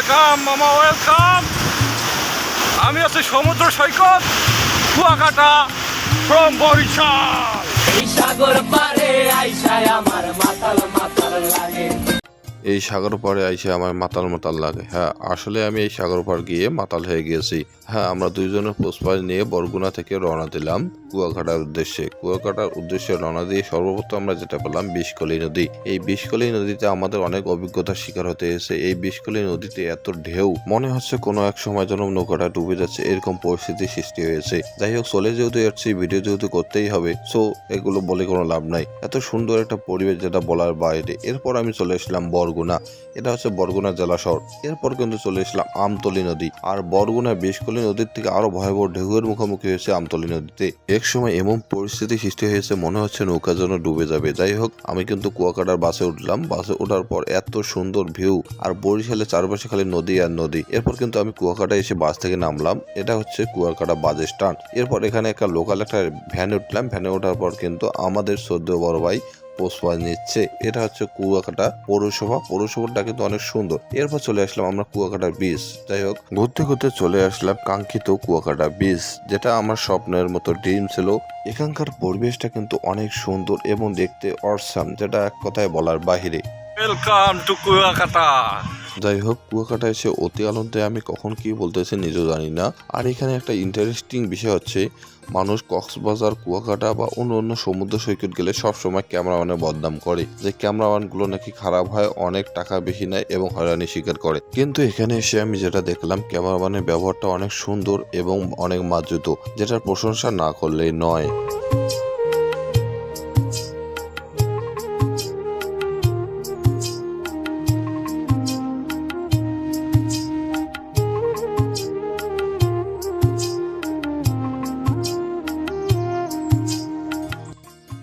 Welcome মামা welcome আমি আছি সমুদ্র সৈকত, কুয়াকাটা ফ্রম বরিশাল। এই সাগর পারে আইসায় আমার মাতাল মাতাল লাগে। এই সাগর পাড়ে আইসে আমার মাতাল মাতাল লাগে। হ্যাঁ আসলে আমি এই সাগর পাড় গিয়ে মাতাল হয়ে গিয়েছি। হ্যাঁ আমরা দুইজনের পোস্টপাস নিয়ে বরগুনা থেকে রওনা দিলাম কুয়াকাটার উদ্দেশ্যে। কুয়াকাটার উদ্দেশ্যে রওনা দিয়ে সর্বপ্রথম আমরা যেটা পেলাম বিষকলি নদী। এই বিষকলি নদীতে আমাদের অনেক অভিজ্ঞতার শিকার হতে এসে এই বিষকলি নদীতে এত ঢেউ, মনে হচ্ছে কোনো এক সময় যেন নৌকাটা ডুবে যাচ্ছে, এরকম পরিস্থিতি সৃষ্টি হয়েছে। যাই হোক, চলে যেহেতু যাচ্ছি, ভিডিও যেহেতু করতেই হবে সো এগুলো বলে কোনো লাভ নাই। এত সুন্দর একটা পরিবেশ যেটা বলার বাইরে। এরপর আমি চলে এসলাম বরগুনা। এটা হচ্ছে বরগুনা জেলা শহর। এরপর কিন্তু চলে এসলাম আমতলি নদী। আর বরগুনা বিষকলি নদীর থেকে আরও ভয়াবহ ঢেউয়ের মুখোমুখি হয়েছে আমতলি নদীতে। এক সময় এমন পরিস্থিতি সৃষ্টি হয়েছে, মনে হচ্ছে নৌকা যেন ডুবে যাবে। যাই হোক, আমি কিন্তু কুয়াকাটার বাসে উঠলাম। বাসে ওঠার পর এত সুন্দর ভিউ আর বরিশালের চারপাশে খালি নদী আর নদী। এরপর কিন্তু আমি কুয়াকাটা এসে বাস থেকে নামলাম। এটা হচ্ছে কুয়াকাটা বাস স্ট্যান্ড এরপর এখানে একটা লোকাল একটা ভ্যানে উঠলাম। ভ্যানে ওঠার পর কিন্তু আমাদের সদ্য বড় ভাই পোস্টপাস নিচ্ছে এটা হচ্ছে কুয়াকাটা পৌরসভা। পৌরসভাটা কিন্তু অনেক সুন্দর। এরপর চলে আসলাম আমরা কুয়াকাটা বিচ যাই হোক, ঘুরতে ঘুরতে চলে আসলাম কাঙ্ক্ষিত কুয়াকাটা বিচ যেটা আমার স্বপ্নের মতো ড্রিম ছিল। এখানকার পরিবেশটা কিন্তু অনেক সুন্দর এবং দেখতে অসাম যেটা এক কথায় বলার বাহিরে। Welcome to Kuakata. যাই হোক, কুয়াকাটা এসে অতি আনন্দে আমি কখন কি বলতেছি নিজেও জানি না। আর এখানে একটা ইন্টারেস্টিং বিষয় হচ্ছে, মানুষ কক্সবাজার, কুয়াকাটা বা অন্য অন্য সমুদ্র সৈকত গেলে সবসময় ক্যামেরাম্যানের বদনাম করে। যে ক্যামেরাম্যানগুলো নাকি খারাপ হয়, অনেক টাকা বেশি নেয় এবং হয়রানি স্বীকার করে। কিন্তু এখানে এসে আমি যেটা দেখলাম, ক্যামেরাম্যানের ব্যবহারটা অনেক সুন্দর এবং অনেক মার্জিত যেটার প্রশংসা না করলেই নয়।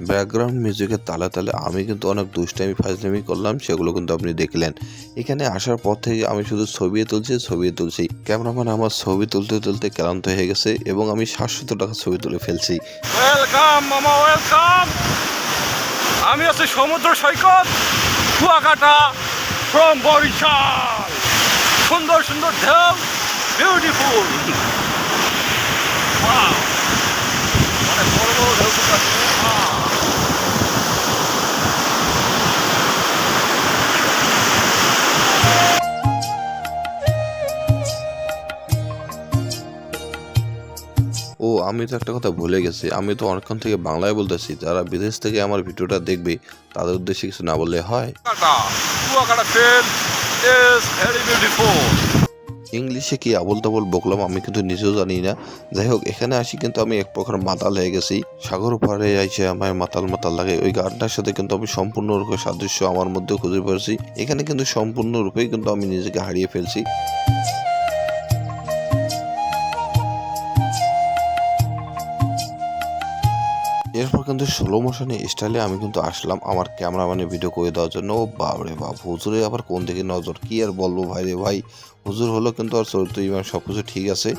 ব্যাকগ্রাউন্ড মিউজিকের তালে তালে আমি কিন্তু অনেক দুষ্টামি, ফাজলামি করলাম, সেগুলো কিন্তু আপনি দেখলেন। এখানে আসার পর থেকে আমি শুধু ছবি তুলছি ছবি তুলছি। ক্যামেরাম্যান আমার ছবি তুলতে তুলতে ক্লান্ত হয়ে গেছে এবং আমি সাতশত টাকা ছবি তুলে ফেলছি। ওয়েলকাম, মামা, ওয়েলকাম। আমি আছি সমুদ্র সৈকত, কুয়াকাটা ফ্রম বরিশাল। সুন্দর সুন্দর ঢেউ বিউটিফুল অনেক বড় বড় ঢেউ আমি তো একটা কথা ভুলে গেছি। আমি তো অনেকক্ষণ থেকে বাংলায় বলতেছি যারা বিদেশ থেকে আমার ভিডিওটা দেখবে তাদের উদ্দেশ্যে কিছু না বললে হয়। ইংলিশে কি আবল তাবল বকলাম আমি কিন্তু নিজেও জানি না। যাই হোক এখানে আসি কিন্তু আমি এক প্রকার মাতাল হয়ে গেছি। সাগর পাড়ে আইসে আমার মাতাল মাতাল লাগে। ওই গানটার সাথে কিন্তু আমি সম্পূর্ণরূপে সাদৃশ্য আমার মধ্যে খুঁজে পেয়েছি। এখানে কিন্তু সম্পূর্ণরূপেই কিন্তু আমি নিজেকে হারিয়ে ফেলছি। এরপর কিন্তু স্লো মোশনে স্টাইলে আমি কিন্তু আসলাম আমার ক্যামেরাম্যানে ভিডিও করে দেওয়ার জন্য। ও বাপরে বাপ, হুজুরে আবার কোন দিকে নজর? কি আর বলব ভাই রে ভাই? হুজুর হলো কিন্তু আর চরিত্র ইমান সবকিছু ঠিক আছে।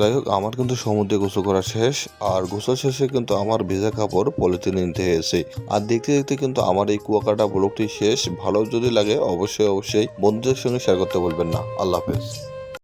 যাই হোক, আমার কিন্তু সমুদ্রে গোসল করা শেষ, আর গোসল শেষে কিন্তু আমার ভেজা কাপড় পলিথিনে নিতে হয়েছে। আর দেখতে দেখতে কিন্তু আমার এই কুয়াকাটা ব্লগটি শেষ। ভালো যদি লাগে, অবশ্যই অবশ্যই বন্ধুদের সঙ্গে শেয়ার করতে বলবেন না। আল্লাহ হাফেজ।